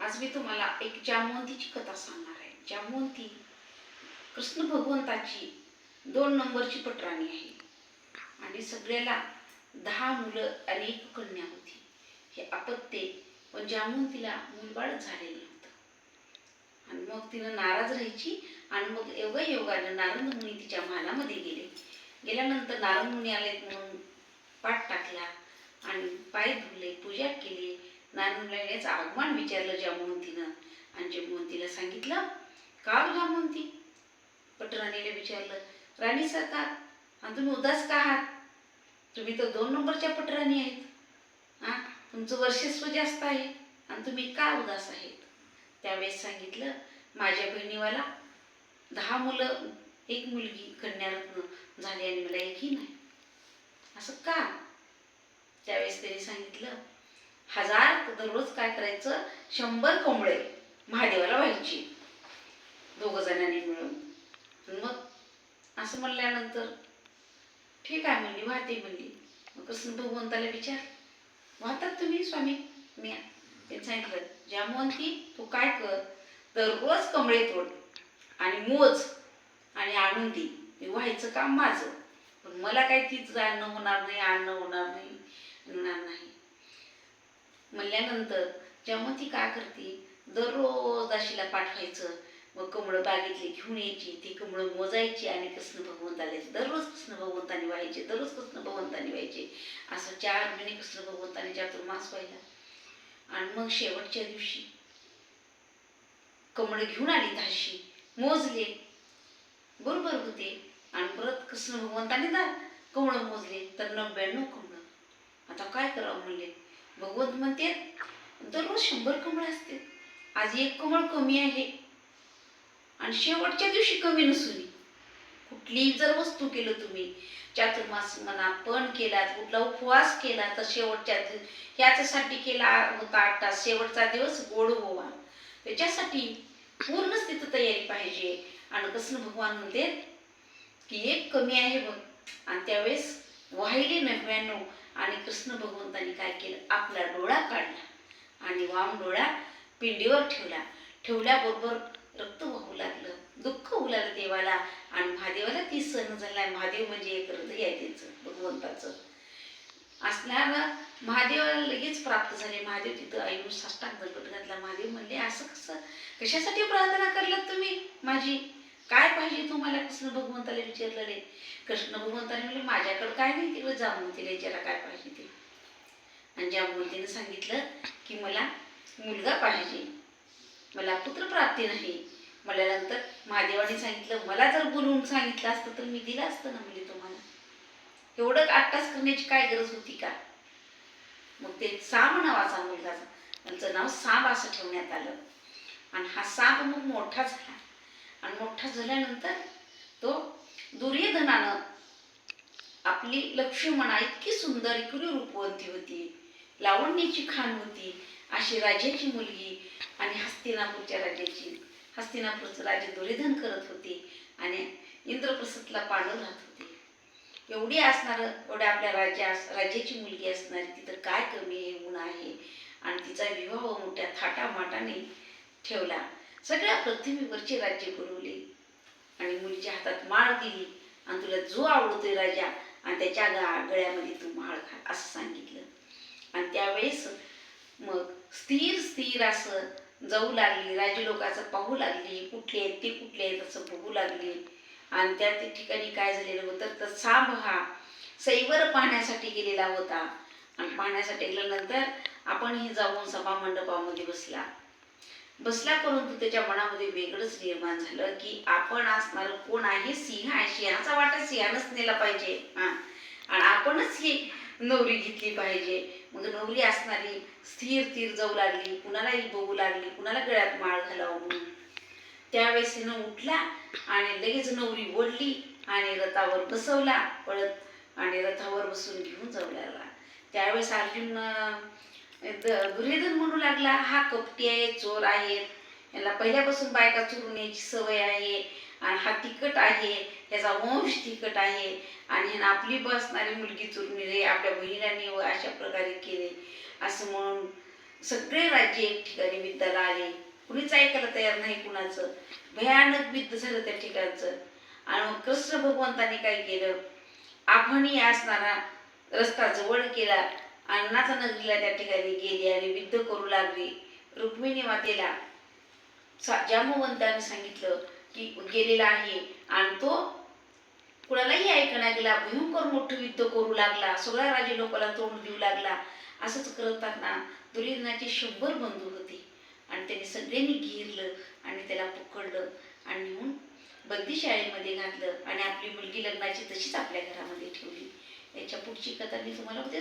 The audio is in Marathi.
आज मी तुम्हाला एक जामवंतीची कथा सांगणार आहे. जामवंती कृष्ण भगवंताची दोन नंबरची पटराणी आहे. आणि सगळ्याला दहा मुलं आणि एक कन्या होती. हे आपत्ते पण जामवंतीला मुलबाळ झालेलं नव्हतं. आणि मग तिनं नाराज राहायची आणि मग योगा योगानं नारंग मुनी तिच्या मानामध्ये गेले. गेल्यानंतर नारंग मुनी आले म्हणून पाठ टाकला आणि पाय धुले पूजा केली. नारायणाचं आगमन विचारलं जामवंतीनं आणि जामवंतीला सांगितलं का हो पट राणीला विचारलं राणी सरकार आणि तुम्ही उदास का आहात? तुम्ही तर दोन नंबरच्या पटराणी आहेत. हां तुमचं वर्षस्व जास्त आहे आणि तुम्ही का उदास आहेत? त्यावेळेस सांगितलं माझ्या बहिणीवाला दहा मुलं एक मुलगी कन्यारत्न झाली आणि मला एकही नाही. असं का? त्यावेळेस त्यांनी सांगितलं हजार दररोज काय करायचं? शंभर कोंबळे महादेवाला व्हायची. दोघ जणांनी मिळून. मग असं म्हणल्यानंतर ठीक आहे म्हणली वाहते म्हणली. मग कृष्ण भगवंताला विचार वाहतात तुम्ही स्वामी? मी ते सांगितलं की तू काय कर दररोज कमळे तोड आणि मोज आणि आणून दे. मी व्हायचं काम माझं. पण मला काय तीच जाणं होणार नाही आणणं होणार नाही होणार नाही. म्हणल्यानंतर जेव्हा ती काय करते? दररोज दाशीला पाठवायचं. मग कमळं बागेतली घेऊन यायची. ती कमळं मोजायची आणि कृष्ण भगवंताला दररोज कृष्ण भगवंताने व्हायचे. दररोज कृष्ण भगवंताने व्हायचे. असं चार महिने कृष्ण भगवंताने चातुर्मास व्हायला. आणि मग शेवटच्या दिवशी कमळं घेऊन आली दाशी मोजले. बरोबर होते. आणि परत कृष्ण भगवंताने दा कमळं मोजले. तर नव्याण्णव कमळं. आता काय करावं म्हणले? भगवत म्हणते दररोज शंभर कमळ असते. आज एक कमळ कमी आहे. आणि शेवटच्या दिवशी कमी नसून कुठलीही जर वस्तू केलं तुम्ही चातुर्मास म्हणा पण केला कुठला उपवास केला तर शेवटच्या ह्याच्यासाठी केला होता आठ तास शेवटचा दिवस गोड गोवा. त्याच्यासाठी पूर्ण स्थिती तयारी पाहिजे. आणि कसं भगवान म्हणते की एक कमी आहे बघ. आणि त्यावेळेस वाहिले नव्याण्णव. आणि कृष्ण भगवंतानी काय केलं? आपला डोळा काढला आणि वाम डोळा पिंडीवर ठेवला. ठेवल्याबरोबर रक्त वाहू लागलं दुःख होऊ लागलं देवाला आणि महादेवाला ती सण झाला. महादेव म्हणजे एक हृदय आहे त्याचं भगवंताचं. असणारा महादेवाला लगेच प्राप्त झाले. महादेव तिथं आईवर साष्टांग दगड घातला. महादेव म्हणले असं कसं? कशासाठी प्रार्थना करलात तुम्ही माझी काय पाहिजे तुम्हाला? कृष्ण भगवंताला विचारलेले कृष्ण भगवंताने म्हणले माझ्याकडे काय नाही तिकडे जामवंतीला विचारा काय पाहिजे ते? आणि जामवंतीने सांगितलं की मला मुलगा पाहिजे. मला पुत्रप्राप्ती नाही. नंतर महादेवाने सांगितलं मला जर बोलवून सांगितलं असतं तर मी दिलं असतं ना म्हणजे तुम्हाला. एवढं आत्ताच करण्याची काय गरज होती का? मग ते साम नावाचा मुलगा त्यांचं नाव साप असं ठेवण्यात आलं. आणि हा साप मग मोठा झाला. आणि मोठा झाल्यानंतर तो दुर्योधनानं आपली लक्ष्मणा इतकी सुंदर इकडे रूपवंती होती लावण्याची खाण होती अशी राजाची मुलगी आणि हस्तिनापूरच्या राजाची हस्तिनापूरचं राजे दुर्योधन करत होते आणि इंद्रप्रसादला पांडव राहत होते. एवढी असणार एवढ्या आपल्या राजा राजाची मुलगी असणारी तिथं काय कमी आहे गुण आहे. आणि तिचा विवाह मोठ्या थाटामाटाने ठेवला. सगळ्या पृथ्वीवरचे राज्य बनवले. आणि मुलीच्या हातात माळ दिली. आणि तुला जो आवडतोय राजा आणि त्याच्या गळ्यामध्ये तू माळ घाल असं सांगितलं. आणि त्यावेळेस मग स्थिर स्थिर असं जाऊ लागली. राजे लोकांचं पाहू लागली. कुठले आहेत ते कुठले आहेत असं बघू लागली. आणि त्या त्या ठिकाणी काय झालेलं होतं तर सांब हा सैवर पाहण्यासाठी गेलेला होता. आणि पाहण्यासाठी गेल्यानंतर आपण ही जाऊन सभा मंडपामध्ये बसला. बसला परंतु त्याच्या मनामध्ये वेगळंच निर्माण झालं की आपण असणार कोण आहे? सिंह आहे. सिंहाचा वाटा सिंहानच नेला पाहिजे. हा. आणि आपणच ही नवरी घेतली पाहिजे. मग नवरी असणारी स्थिर तीर जाऊ लागली कुणालाही बघू लागली कुणाला गळ्यात माळ घालावं म्हणून. त्यावेळेस हिनं उठला आणि लगेच नवरी ओढली आणि रथावर बसवला पळत आणि रथावर बसून घेऊन जाऊ लागला. त्यावेळेस अर्जुन दुर्योधन म्हणू लागला हा कपटी आहे चोर आहे. याला पहिल्यापासून बायका चोरून यायची सवय आहे आणि हा तिकट आहे याचा वंश तिकट आहे. आणि आपली बसणारी मुलगी चोरून रे आपल्या बहिणीने व अशा प्रकारे केले. असं म्हणून सगळे राज्य एक ठिकाणी विद्याला आले. कुणीच ऐकायला तयार नाही कुणाचं. भयानक विद्ध झालं त्या ठिकाणचं. आणि मग कृष्ण भगवंताने काय केलं? आपणही असणारा रस्ता जवळ केला. अन्नाचा नगरीला त्या ठिकाणी गेली आणि विद्ध करू लागली. रुक्मिणी मातेला सा- सांगितलं की गेलेला आहे आणि तो कुणालाही ऐकण्या गेला भयंकर मोठं युद्ध करू लागला सगळ्या राजे लोकांना तोंड देऊ लागला. असंच करताना दुर्योधनाचे शंभर बंधू होते. आणि त्याने सगळ्यांनी घेरलं आणि त्याला पकडलं आणि नेऊन बंदीशाळेमध्ये घातलं आणि आपली मुलगी लग्नाची तशीच आपल्या घरामध्ये ठेवली. याच्या पुढची कथा मी तुम्हाला उद्या